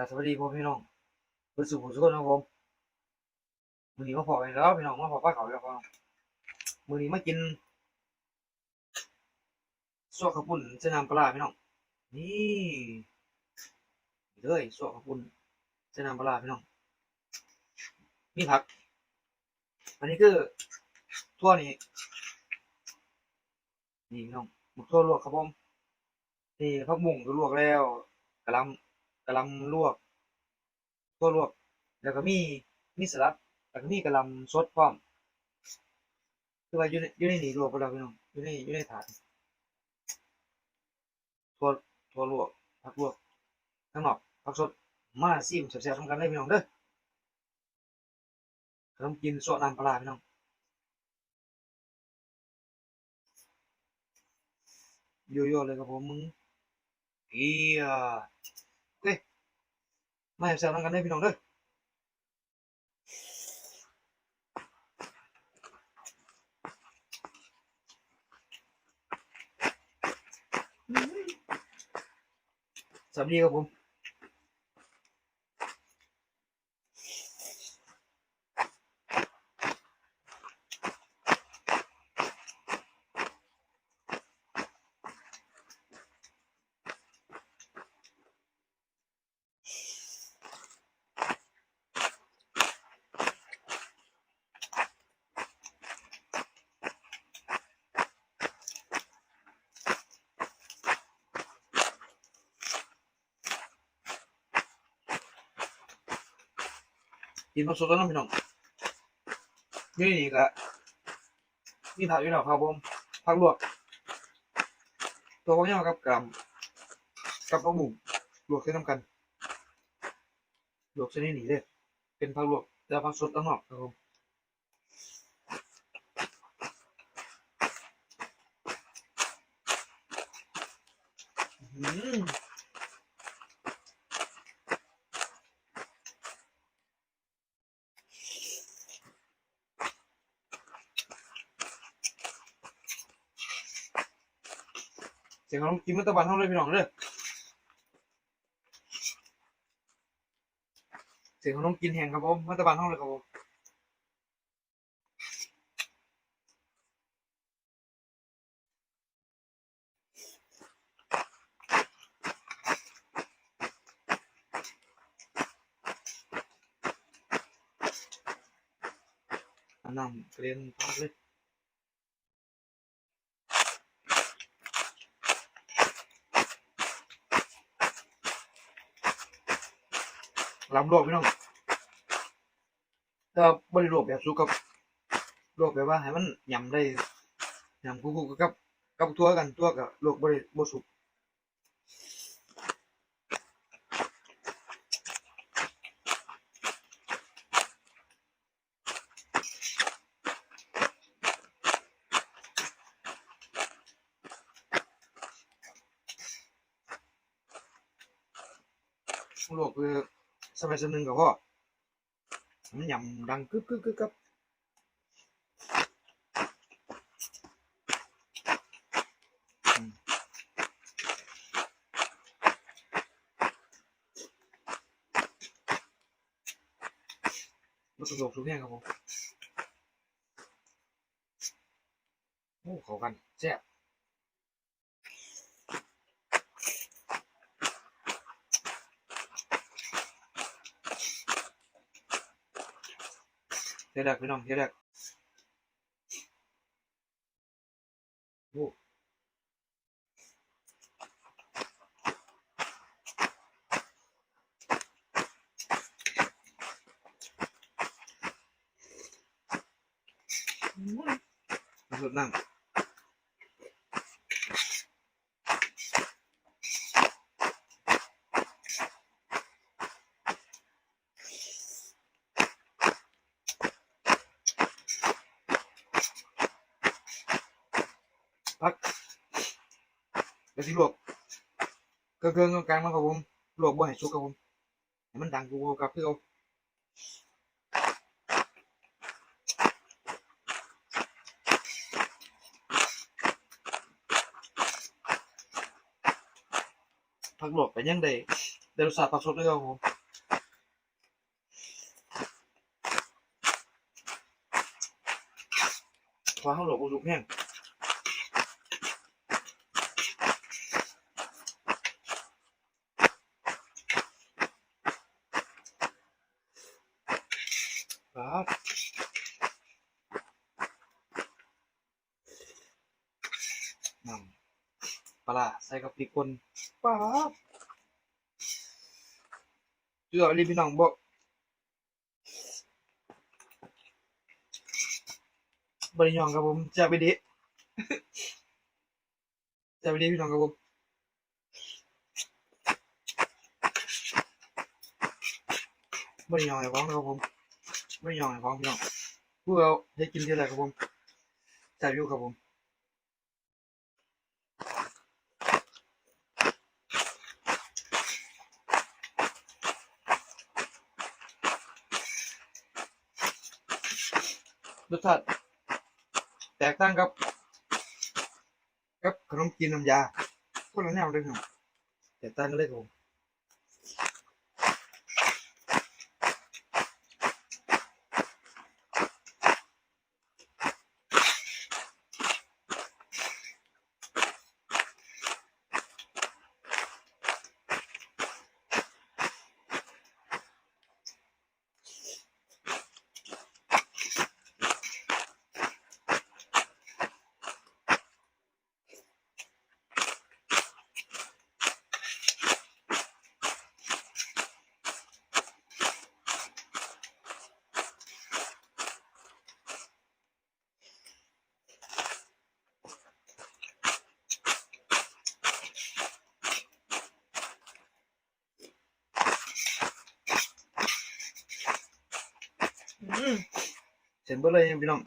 กราบสวัสดีพ่อพี่น้องเพื่อสู่ผู้สุขนะครับผมมือนี้มาพอกันแล้วพี่น้องมาพอป้าเขาแล้วพ่อมือนี้มากินซอกข้าวปุ้นเส้นน้ำปลาพี่น้องนี่เลยซอกข้าวปุ้นเส้นน้ำปลาพี่น้องมีผัก อันนี้คือทั่วนี้นี่พี่น้องหมกทั่วลวกครับผมนี่ผักบุ้งก็ลวกแล้วกระลำ กะล่ำลวกทั่วลวก แล้วก็มีมีสลัดแล้วก็มีกะล่ำสดพร้อมคือว่าอยู่ในอยู่ในนี่ลวกไปแล้วพี่น้องอยู่ในอยู่ในถาดทั่วทั่วลวกผักลวกข้างนอกผักสดมาซิมแซ่บๆทำกันเลยพี่น้องเด้อขนมกินซอสน้ำปลาพี่น้องโยั่เลยครับผมมึงเอียโอเค มาแซวน้ำกันได้พี่น้องเด้อสวัสดีครับผม กินผักสดแล้วนะพี่น้องนี่นี่ก็มีผักอยู่แล้วครับผมผักลวกตัวพวกนี้กับกรัมกับผักบุ้งลวกใส่น้ำกันลวกชนิดนี้เลยเป็นผักลวกแล้วผักสดข้างนอกครับผมอื้อ เสียงของกินมัตตะบันเท่าเลยพี่น้องเด้อเสียงของน้องกินแห้งครับผมมัตตะบันเท่าเลยครับผมอันน้ำเกลียนพักเลย ลำลวกพี่น้องถ้าบริโภคแบบสุกกับลวกแบบว่าให้มันยำได้ยำคู่ๆกับกับทั่วกันทั่วกับลวกบริบสุกลวกคือ สมัยสนึงกับพ่อมันยำดังกึ๊บกึ๊บกึ๊ บกับอืมมันสะดวกสุดแน่ครับผมโอ้เข้ากันแซ่บเดี๋ยวพี่น้องเดี๋ยวดักโอ้สุดน้ำ ก็สิลวกเครื่องเครื่องกลางมาครับผมลวกบ่ให้สุกครับผมให้มันดังกูครับพี่เอาผักลวกไปยังได้เดี๋ยวสาผักสดด้วยครับผมพอเขาหลวกกูสุกแห้ง ครับนำปลาร้าใส่กับพริกป่นป๊าบเชื่อรีพี่น้องบอกบริยองครับผมจะไปดิจะไปดิพี่น้องครับผมบริยองไอ้ฟ้องครับผม บริยองไอ้ฟ้องพี่น้องพวกเราได้กินที่ไรครับผมจ่ายวิวครับผมรสชาติแตกต่างกับกับขนมจีนน้ำยาคนละแนวเลยครับแตกต่างกันเลยครับผม อืม เสร็จเบิดเลยพี่น้อง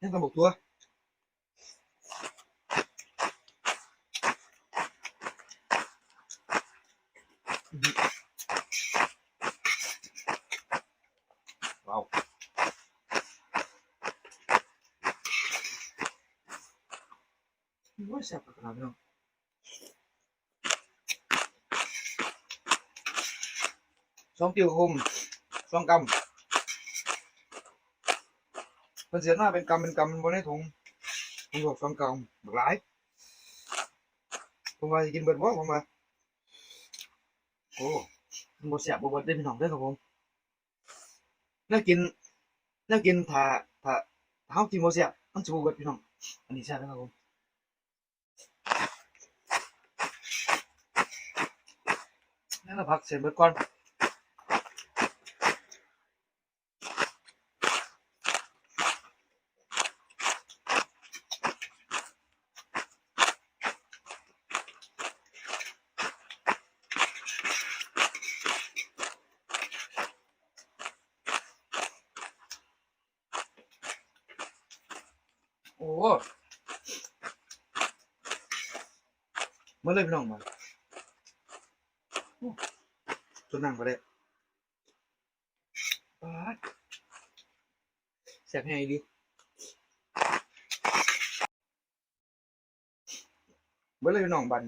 ยังตำ มสองกำมันเสียหน้าเป็นกรรมเป็นกรรมบนในถุงผมบอกสองกรรมบักหลายผมว่าจะกินเบิดบ่ผมว่าโอ้มันบ่แซ่บบ่เบิดได้อพี่น้องเด้อครับผมน่ากินน่ากินถ้าถ้าถ้าเฮากินบ่แซ่บมันสิบ่เบิดพี่น้องอันนี้แซ่บนะครับผมนั่นละพักเสร็จเบิดก่อน โอ้มาเลยพี่น้องมาโอ้จนนั่งก็ได้ปาดแซ่บแห้งอีดีมาเลยพี่น้องบัน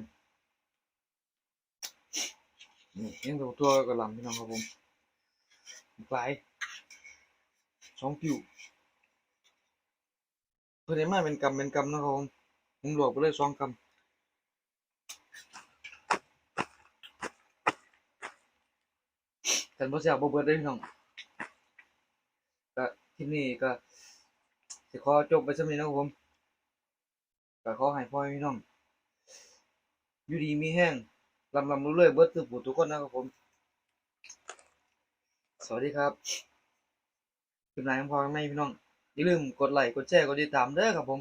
นี่ยังตัวตัวกระลำพี่น้องครับผมไปสองผิว เพื่อนได้มาเป็นกรรมเป็นกรรมนะครับผมผมหลวกไปเลยสองกรรมกันบ่เสียบ่เบิดได้พี่น้องก็คลิปนี้ก็สิขอจบไปสำนี้นะครับผมก็ขอให้พ่อแม่พี่น้องอยู่ดีมีแห้งลำลำรู้เรื่อยๆเบิดทุกผู้ทุกคนนะครับผม สวัสดีครับคลิปไหนของพ่อแม่พี่น้อง อย่าลืมกดไลค์กดแชร์กดติดตามเด้อครับผม